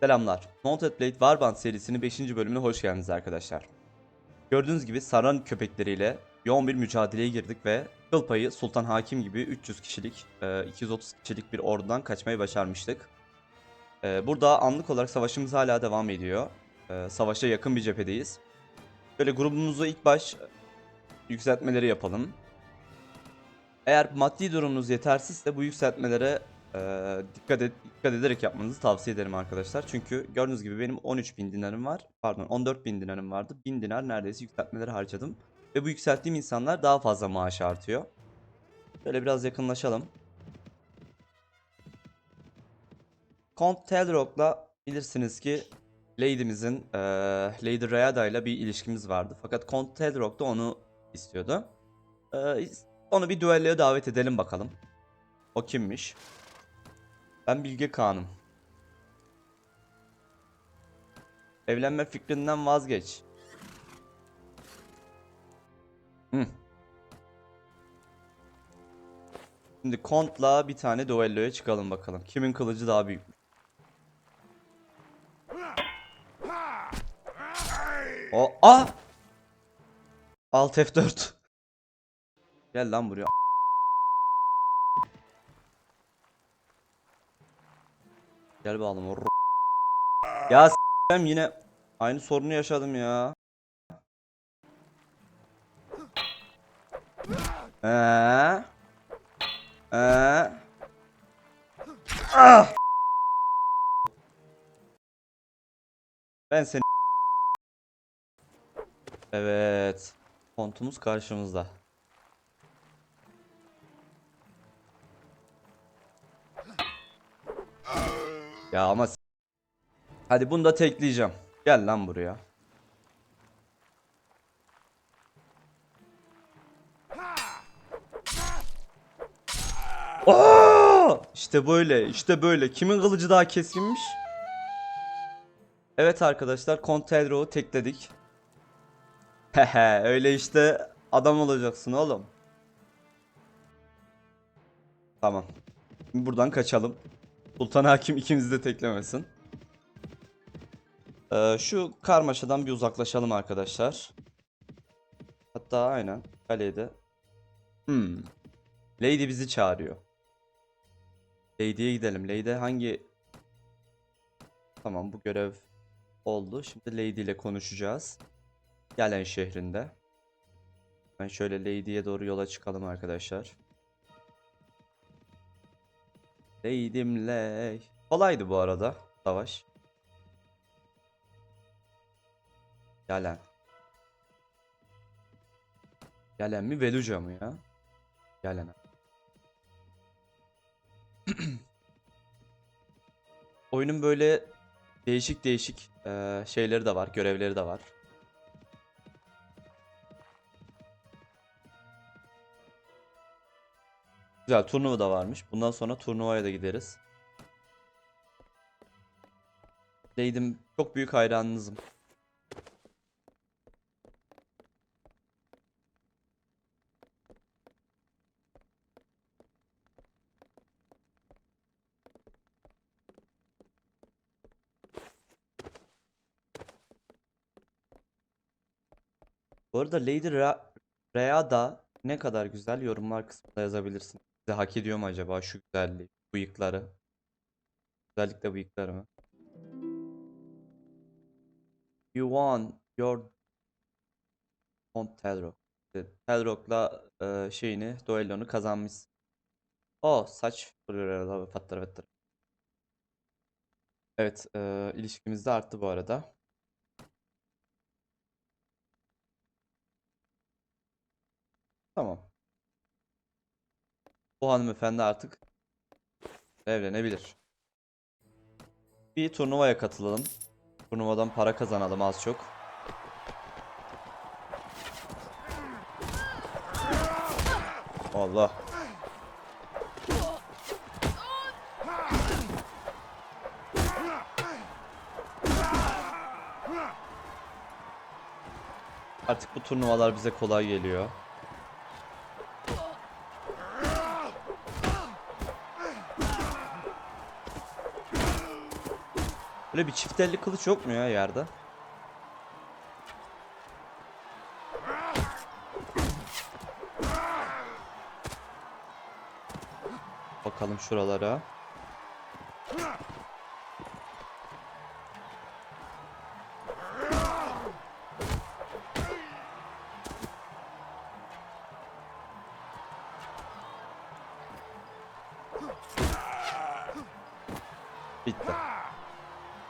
Selamlar. Mounted Blade Warband serisinin 5. bölümüne hoş geldiniz arkadaşlar. Gördüğünüz gibi Saran köpekleriyle yoğun bir mücadeleye girdik ve kıl payı Sultan Hakim gibi 300 kişilik, e, 230 kişilik bir ordudan kaçmayı başarmıştık. E, Burada anlık olarak savaşımız hala devam ediyor. E, Savaşa yakın bir cephedeyiz. Böyle grubumuzu ilk baş yükseltmeleri yapalım. Eğer maddi durumunuz yetersizse bu yükseltmelere e, dikkat, et, dikkat ederek yapmanızı tavsiye ederim arkadaşlar. Çünkü gördüğünüz gibi benim 13.000 dinarım var. Pardon 14.000 dinarım vardı. 1000 dinar neredeyse yükseltmeleri harcadım. Ve bu yükselttiğim insanlar daha fazla maaş artıyor. Böyle biraz yakınlaşalım. Count Telrock'la bilirsiniz ki Lady'mizin e, Lady Rayada ile bir ilişkimiz vardı. Fakat Count Telrock da onu istiyordu. E, onu bir düelloya davet edelim bakalım. O kimmiş? Ben Bilge Kağan'ım. Evlenme fikrinden vazgeç. Hı. Şimdi Kont'la bir tane düelloya çıkalım bakalım. Kimin kılıcı daha büyük? O a Alt F4. Gel lan buraya. Gel bakalım. Ya s**em yine aynı sorunu yaşadım ya. Eee? Eee? Ah! Ben seni Evet. Kontumuz karşımızda. Ya ama Hadi bunu da tekleyeceğim. Gel lan buraya. Aa! İşte böyle, işte böyle. Kimin kılıcı daha keskinmiş? Evet arkadaşlar, Contelro'yu tekledik. Hehe, öyle işte adam olacaksın oğlum. Tamam. Buradan kaçalım. Sultan Hakim ikimizi de teklemesin. Ee, şu karmaşadan bir uzaklaşalım arkadaşlar. Hatta aynen kalede. Hmm. Lady bizi çağırıyor. Lady'ye gidelim. Lady hangi... Tamam bu görev oldu. Şimdi Lady ile konuşacağız. Galen şehrinde. Ben şöyle Lady'ye doğru yola çıkalım arkadaşlar. Lady'm lay. Kolaydı bu arada savaş. Gelen. Gelen mi Veluca mı ya? Gelen. Oyunun böyle değişik değişik eee, şeyleri de var, görevleri de var. Güzel turnuva da varmış. Bundan sonra turnuvaya da gideriz. Leydim çok büyük hayranınızım. Bu arada Lady Ra Rhea ne kadar güzel yorumlar kısmında yazabilirsin. Size hak ediyor mu acaba şu güzelliği, bıyıkları? Özellikle bıyıkları mı? You won your on Telrock. Telrock'la e, şeyini, duellonu kazanmışsın. O saç fattır fattır. Evet, e, ilişkimiz de arttı bu arada. Tamam. Bu hanımefendi artık evlenebilir. Bir turnuvaya katılalım. Turnuvadan para kazanalım az çok. Allah. Artık bu turnuvalar bize kolay geliyor. Böyle bir çift elli kılıç yok mu ya yerde? Bakalım şuralara.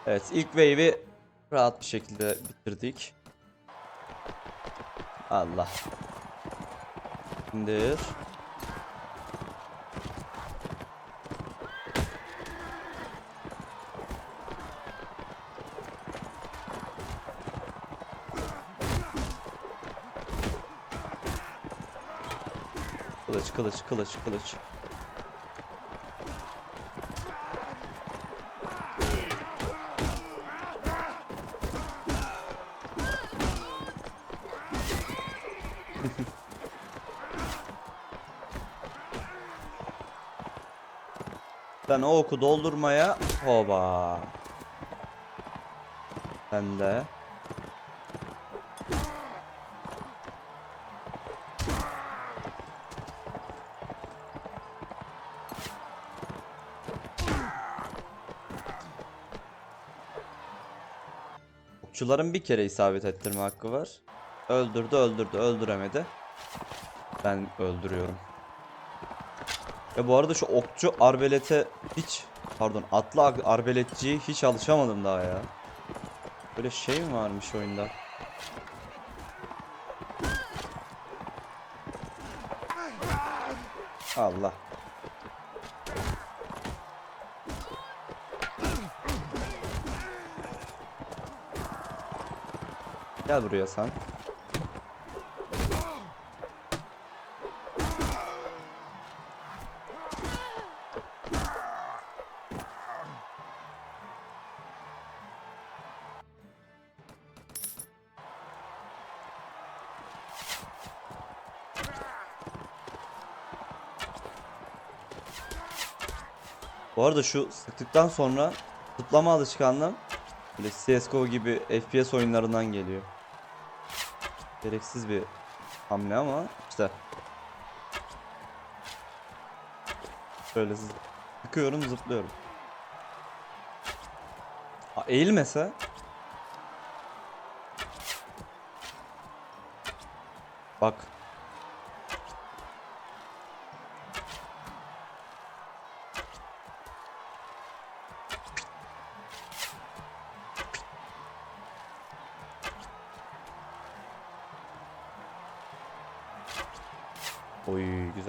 Evet ilk wave'i rahat bir şekilde bitirdik. Allah. İndir. Kılıç kılıç kılıç kılıç. Ben o oku doldurmaya hoba. Ben de. Okçuların bir kere isabet ettirme hakkı var. Öldürdü, öldürdü, öldüremedi. Ben öldürüyorum. Ya bu arada şu okçu arbelete hiç pardon atlı ar- arbeletçiye hiç alışamadım daha ya. Böyle şey mi varmış oyunda? Allah. Gel buraya sen. Bu arada şu sıktıktan sonra zıplama alışkanlığım böyle CSGO gibi FPS oyunlarından geliyor. Gereksiz bir hamle ama işte. Şöyle sıkıyorum zıplıyorum. Aa, eğilmese Bak.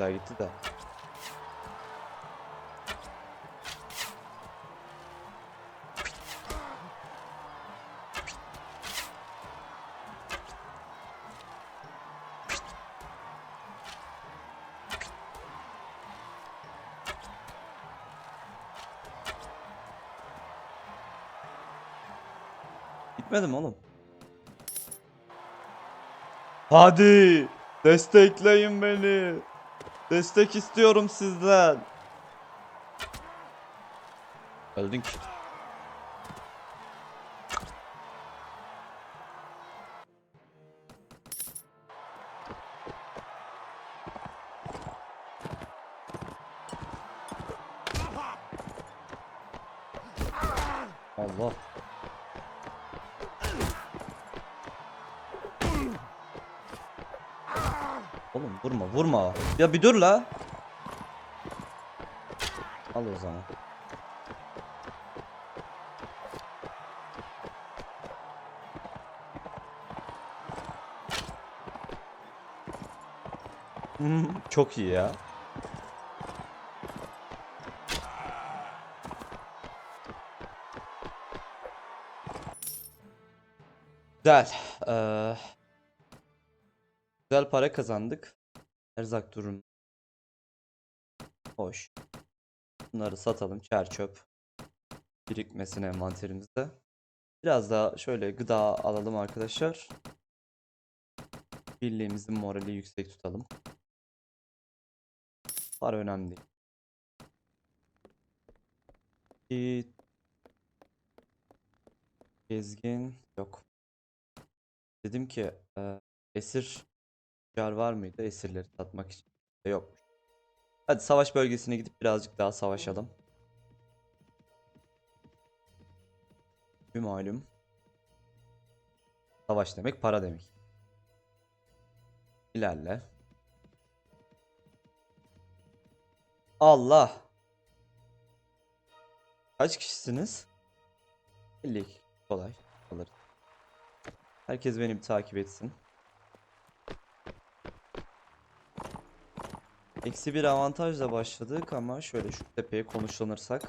Güzel gitti de. Gitmedim oğlum. Hadi destekleyin beni. Destek istiyorum sizden. Öldün ki. Ya bir dur la. Al o zaman. Hmm, Çok iyi ya. Güzel. Eee, güzel para kazandık. Erzak durum. Hoş. Bunları satalım. Çer çöp. Birikmesin envanterimizde. Biraz daha şöyle gıda alalım arkadaşlar. Birliğimizin morali yüksek tutalım. Para önemli değil. Gezgin yok. Dedim ki e, esir yer var mıydı esirleri satmak için? E, yok. Hadi savaş bölgesine gidip birazcık daha savaşalım. Bir malum. Savaş demek para demek. İlerle. Allah. Kaç kişisiniz? 52. Kolay. Alır. Herkes beni bir takip etsin. Eksi bir avantajla başladık ama şöyle şu tepeye konuşlanırsak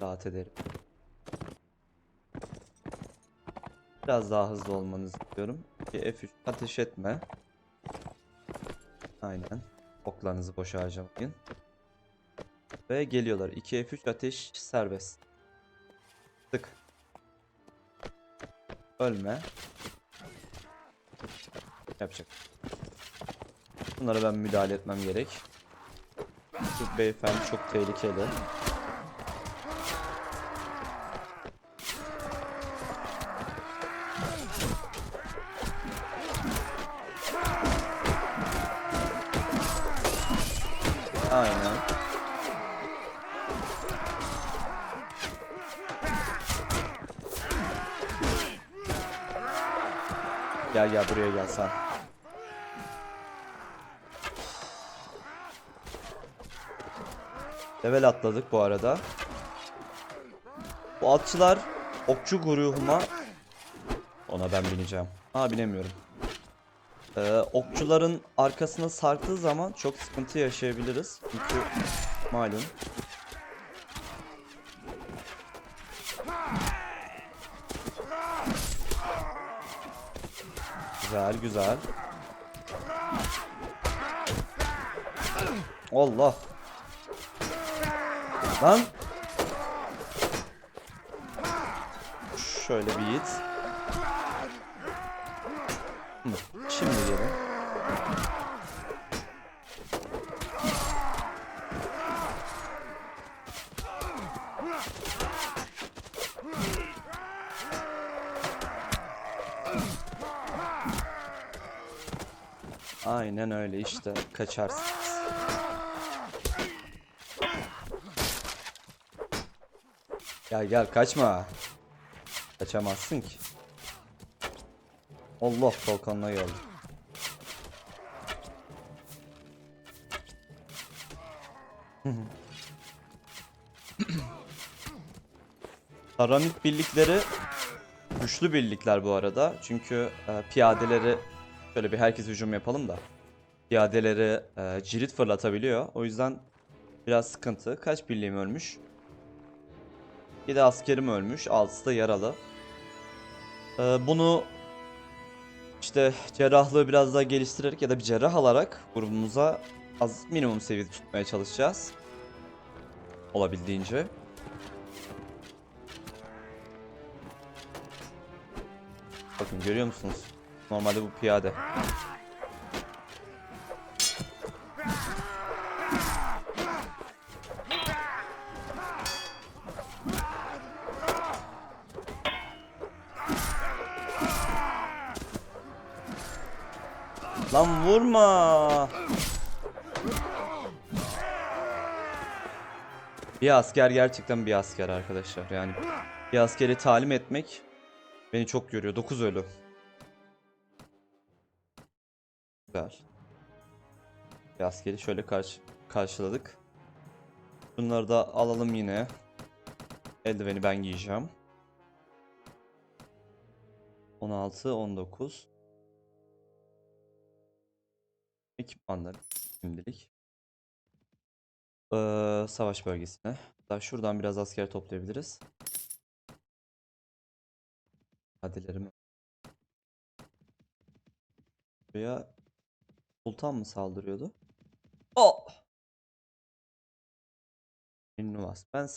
rahat ederim. Biraz daha hızlı olmanızı istiyorum. Bir F3 ateş etme. Aynen. Oklarınızı boşa harcamayın. Ve geliyorlar. 2 F3 ateş serbest. Tık. Ölme. Yapacak. Bunlara ben müdahale etmem gerek. Bu beyefendi çok tehlikeli. Aynen. Gel gel buraya gel sen. Level atladık bu arada. Bu atçılar okçu grubuma ona ben bineceğim. Ha binemiyorum. Ee, okçuların arkasına sarktığı zaman çok sıkıntı yaşayabiliriz. Çünkü malum. Güzel güzel. Allah. Lan. Şöyle bir. Hı, Şimdi gelin. Aynen öyle işte kaçarsınız. Gel gel kaçma. Kaçamazsın ki. Allah kalkanına geldi. Taranit birlikleri güçlü birlikler bu arada. Çünkü e, piyadeleri şöyle bir herkes hücum yapalım da. Piyadeleri e, cirit fırlatabiliyor. O yüzden biraz sıkıntı. Kaç birliğim ölmüş? 7 askerim ölmüş. 6'sı da yaralı. Ee, bunu işte cerrahlığı biraz daha geliştirerek ya da bir cerrah alarak grubumuza az minimum seviyede tutmaya çalışacağız. Olabildiğince. Bakın görüyor musunuz? Normalde bu piyade. Lan vurma. Bir asker gerçekten bir asker arkadaşlar. Yani bir askeri talim etmek beni çok görüyor. 9 ölü. Güzel. Bir askeri şöyle karşı karşıladık. Bunları da alalım yine. Eldiveni ben giyeceğim. 16, 19. Ekipmanlar şimdilik. Ee, savaş bölgesine. Daha şuradan biraz asker toplayabiliriz. Hadilerimi. Buraya sultan mı saldırıyordu? Oh! Nuvas. Ben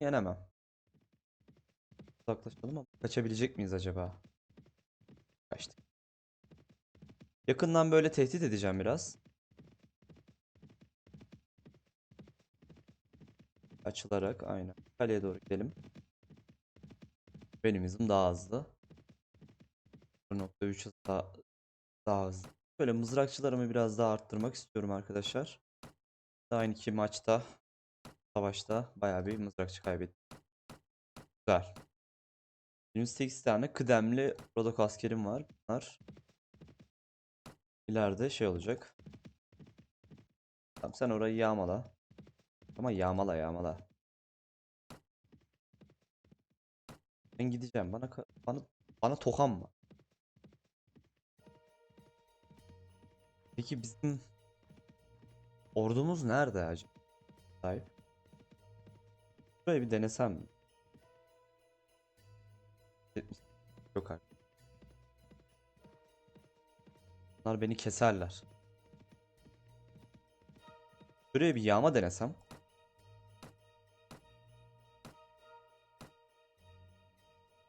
yenemem. Uzaklaşalım ama kaçabilecek miyiz acaba? Kaçtık. Yakından böyle tehdit edeceğim biraz. Açılarak aynen. Kaleye doğru gidelim. Benim hızım daha hızlı. 0.3 hız daha, daha hızlı. Böyle mızrakçılarımı biraz daha arttırmak istiyorum arkadaşlar. Daha iki maçta savaşta bayağı bir mızrakçı kaybettim. Güzel. 28 tane kıdemli Rodok askerim var. Bunlar ileride şey olacak. Tamam sen orayı yağmala. Ama yağmala yağmala. Ben gideceğim. Bana bana bana tokan mı? Peki bizim ordumuz nerede acaba? Sahip. Böyle bir denesem Yok artık. Bunlar beni keserler. Buraya bir yağma denesem.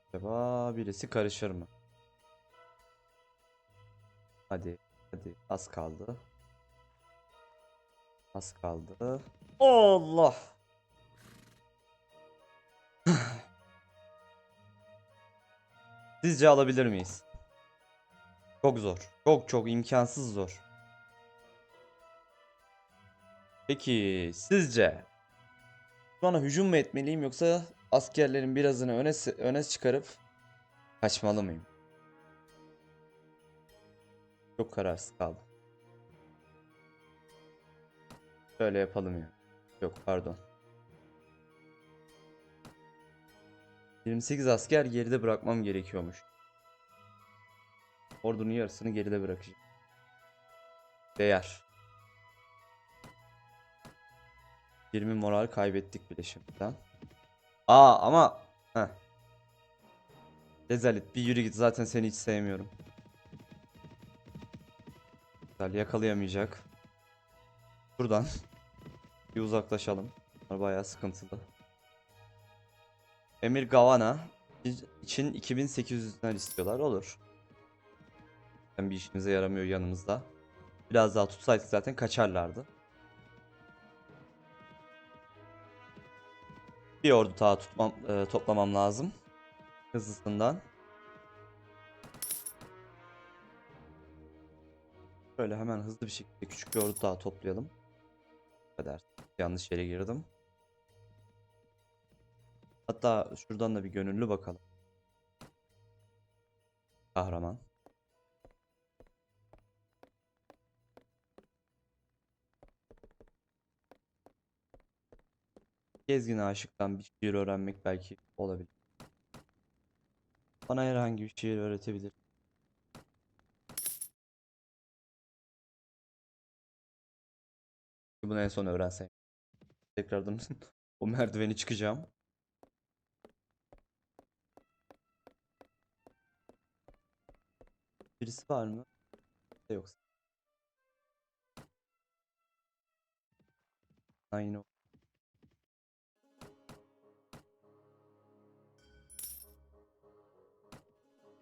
Acaba birisi karışır mı? Hadi, hadi. Az kaldı. Az kaldı. Allah! Sizce alabilir miyiz? Çok zor. Çok çok imkansız zor. Peki sizce bana hücum mu etmeliyim yoksa askerlerin birazını öne öne çıkarıp kaçmalı mıyım? Çok kararsız kaldım. Şöyle yapalım ya. Yok pardon. 28 asker geride bırakmam gerekiyormuş. Ordunun yarısını geride bırakacağım. Değer. 20 moral kaybettik bile şimdiden. Aa ama Heh. Rezalet bir yürü git zaten seni hiç sevmiyorum. Güzel yakalayamayacak. Buradan bir uzaklaşalım. Bunlar bayağı sıkıntılı. Emir Gavana için 2800 dinar istiyorlar. Olur. Zaten bir işimize yaramıyor yanımızda. Biraz daha tutsaydık zaten kaçarlardı. Bir ordu daha tutmam, e, toplamam lazım. Hızlısından. Böyle hemen hızlı bir şekilde küçük bir ordu daha toplayalım. Bu kadar. Yanlış yere girdim. Hatta şuradan da bir gönüllü bakalım. Kahraman. Gezgin aşıktan bir şiir öğrenmek belki olabilir. Bana herhangi bir şiir öğretebilir. Bunu en son öğrenseydim. Tekrardan o merdiveni çıkacağım. Birisi var mı? Yoksa. Aynı.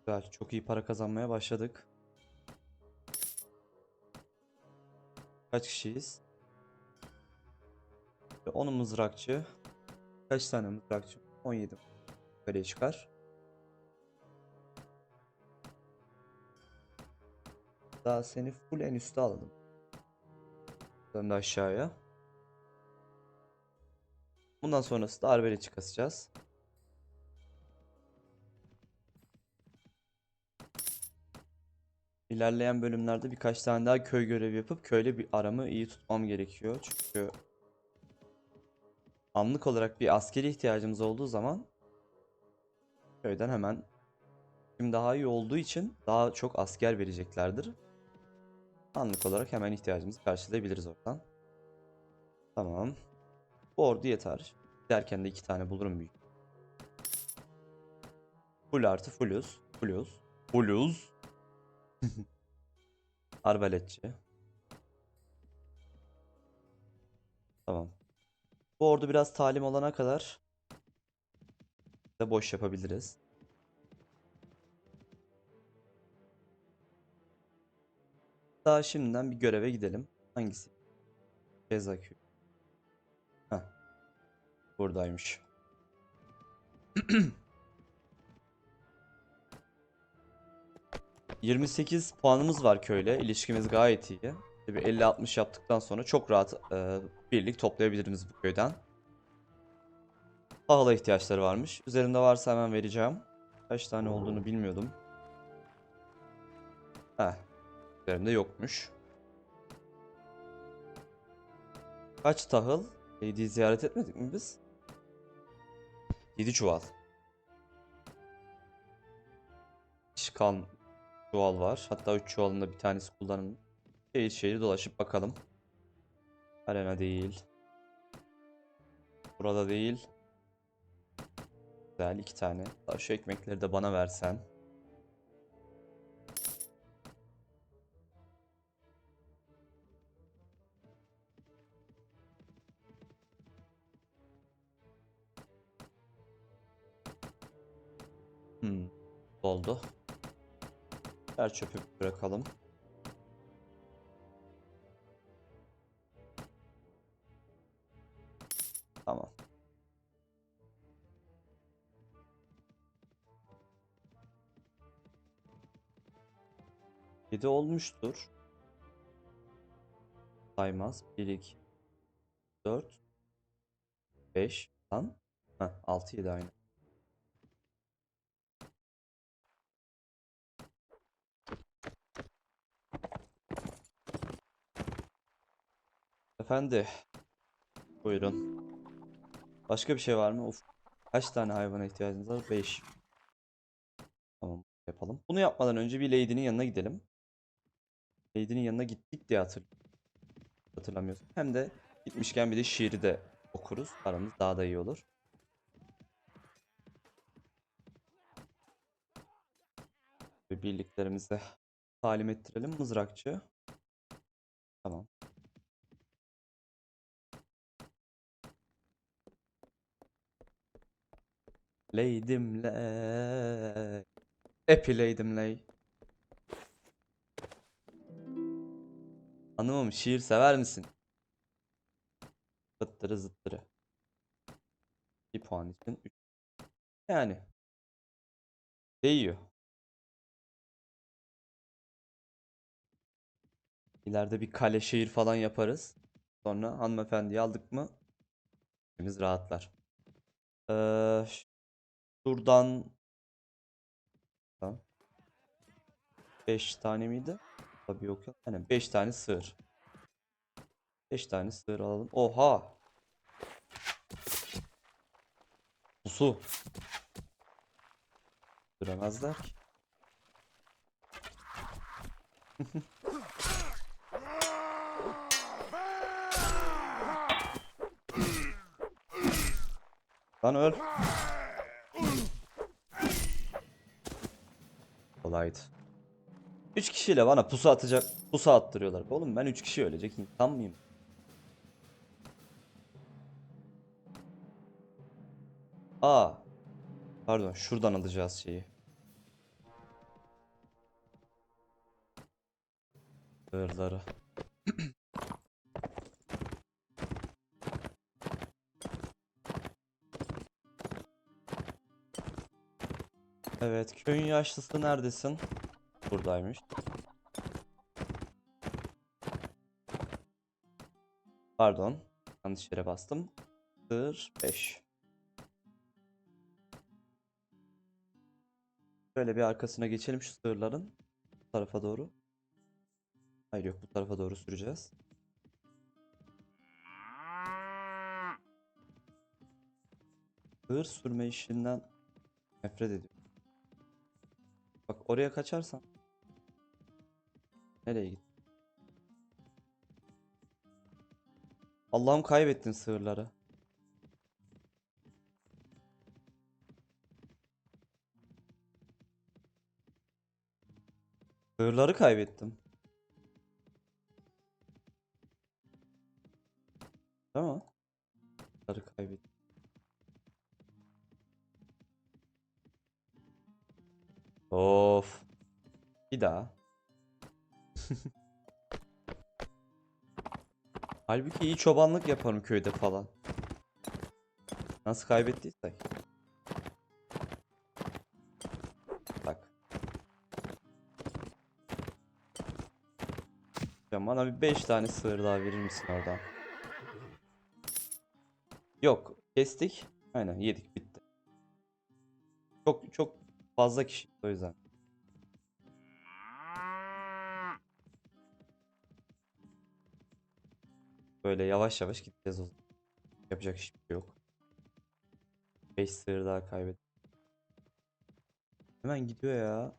Güzel. Çok iyi para kazanmaya başladık. Kaç kişiyiz? 10 mızrakçı. Kaç tane mızrakçı? 17 yukarıya çıkar. Daha seni full en üste alalım. Sen de aşağıya. Bundan sonrası da arbeleci kasacağız. İlerleyen bölümlerde birkaç tane daha köy görevi yapıp köyle bir aramı iyi tutmam gerekiyor. Çünkü anlık olarak bir askeri ihtiyacımız olduğu zaman köyden hemen şimdi daha iyi olduğu için daha çok asker vereceklerdir. Anlık olarak hemen ihtiyacımızı karşılayabiliriz oradan. Tamam. Bu ordu yeter. Derken de iki tane bulurum büyük. Full artı fulluz. Fulluz. Fulluz. Arbaletçi. Tamam. Bu ordu biraz talim olana kadar de boş yapabiliriz. Daha şimdiden bir göreve gidelim. Hangisi? Cezakü. Heh. Buradaymış. 28 puanımız var köyle. İlişkimiz gayet iyi. Bir 50-60 yaptıktan sonra çok rahat e, birlik toplayabiliriz bu köyden. Tahıla ihtiyaçları varmış. Üzerinde varsa hemen vereceğim. Kaç tane olduğunu bilmiyordum. Heh. Üzerimde yokmuş. Kaç tahıl? Lady'yi ziyaret etmedik mi biz? 7 çuval. Çıkan çuval var. Hatta 3 çuvalın da bir tanesi kullanılmış. Şehir şehir dolaşıp bakalım. Arena değil. Burada değil. Güzel iki tane. Şu ekmekleri de bana versen. Hmm. Oldu. Her çöpü bırakalım. Tamam. Yedi olmuştur. Saymaz. 1, 2, 4, 5, lan. Heh, 6, 7 aynı. Efendi. Buyurun. Başka bir şey var mı? Of. Kaç tane hayvana ihtiyacınız var? 5. Tamam yapalım. Bunu yapmadan önce bir Lady'nin yanına gidelim. Lady'nin yanına gittik diye hatır hatırlamıyorsun. Hem de gitmişken bir de şiiri de okuruz. Aramız daha da iyi olur. Ve birliklerimize talim ettirelim. Mızrakçı. Tamam. Leydim ley. Epileydim ley. Hanımım şiir sever misin? Zıttırı zıttırı. 2 puan için 3. Yani. Değiyor. İleride bir kale şehir falan yaparız. Sonra hanımefendiyi aldık mı? Biz rahatlar. Ee, şuradan 5 tane miydi? Tabii yok yok. Aynen 5 tane sığır. 5 tane sığır alalım. Oha! Pusu. Duramazlar ki. Lan öl. Kolaydı. 3 kişiyle bana pusu atacak, pusu attırıyorlar. Oğlum ben 3 kişi ölecek insan mıyım? Aa. Pardon, şuradan alacağız şeyi. Hırları. Evet, köyün yaşlısı neredesin? Buradaymış. Pardon. Yanlış yere bastım. Sır 5. Şöyle bir arkasına geçelim şu sığırların. Bu tarafa doğru. Hayır yok bu tarafa doğru süreceğiz. Sığır sürme işinden nefret ediyorum. Oraya kaçarsan. Nereye git? Allah'ım kaybettin sığırları. Sığırları kaybettim. Mi? Sığırları kaybettim. Of. Bir daha. Halbuki iyi çobanlık yaparım köyde falan. Nasıl kaybettiysek. Bak. uğraşacağım. Bana bir 5 tane sığır daha verir misin oradan? Yok. Kestik. Aynen yedik bitti. Çok çok fazla kişi o yüzden. Böyle yavaş yavaş gideceğiz o zaman. Yapacak hiçbir şey yok. 5 sığır daha kaybettim. Hemen gidiyor ya.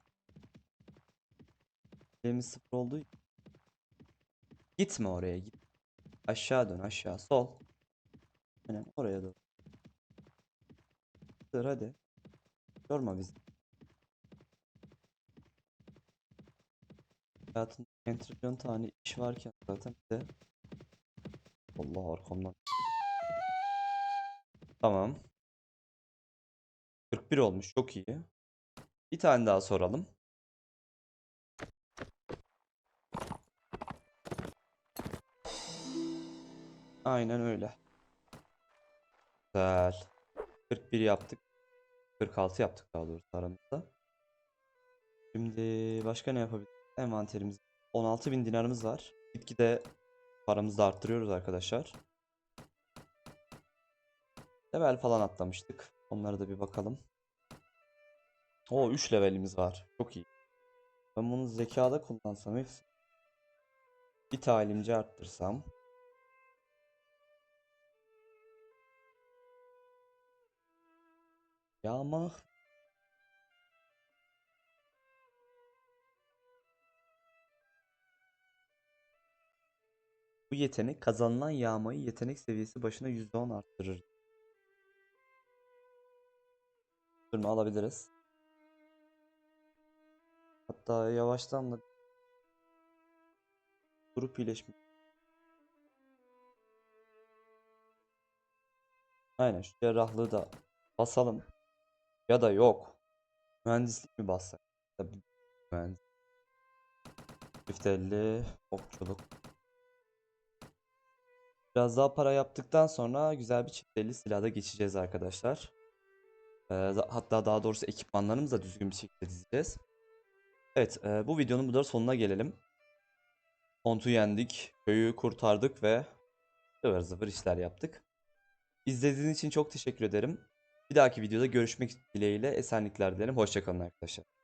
Elimiz sıfır için. Gitme oraya git. Aşağı dön aşağı sol. Aynen oraya doğru. Dur hadi. Yorma bizi. Hayatında en trilyon tane iş varken zaten bir de Allah arkamdan. Tamam. 41 olmuş çok iyi. Bir tane daha soralım. Aynen öyle. Güzel. 41 yaptık. 46 yaptık daha doğrusu aramızda. Şimdi başka ne yapabiliriz? Envanterimiz 16.000 dinarımız var. Gitgide paramızı da arttırıyoruz arkadaşlar. Level falan atlamıştık. Onlara da bir bakalım. O 3 levelimiz var. Çok iyi. Ben bunu zekada kullansam hepsi. Bir talimci arttırsam. Yağma. Bu yetenek kazanılan yağmayı yetenek seviyesi başına %10 arttırır. Durma alabiliriz. Hatta yavaştan da grup iyileşme. Aynen şu cerrahlığı da basalım. Ya da yok. Mühendislik mi bassak? Tabii mühendis. Çift okçuluk. Biraz daha para yaptıktan sonra güzel bir çift elli silahda geçeceğiz arkadaşlar. Ee, hatta daha doğrusu ekipmanlarımızı da düzgün bir şekilde dizeceğiz. Evet, e, bu videonun burada sonuna gelelim. Kont'u yendik, köyü kurtardık ve zıvır zıvır işler yaptık. İzlediğiniz için çok teşekkür ederim. Bir dahaki videoda görüşmek dileğiyle esenlikler dilerim. Hoşçakalın arkadaşlar.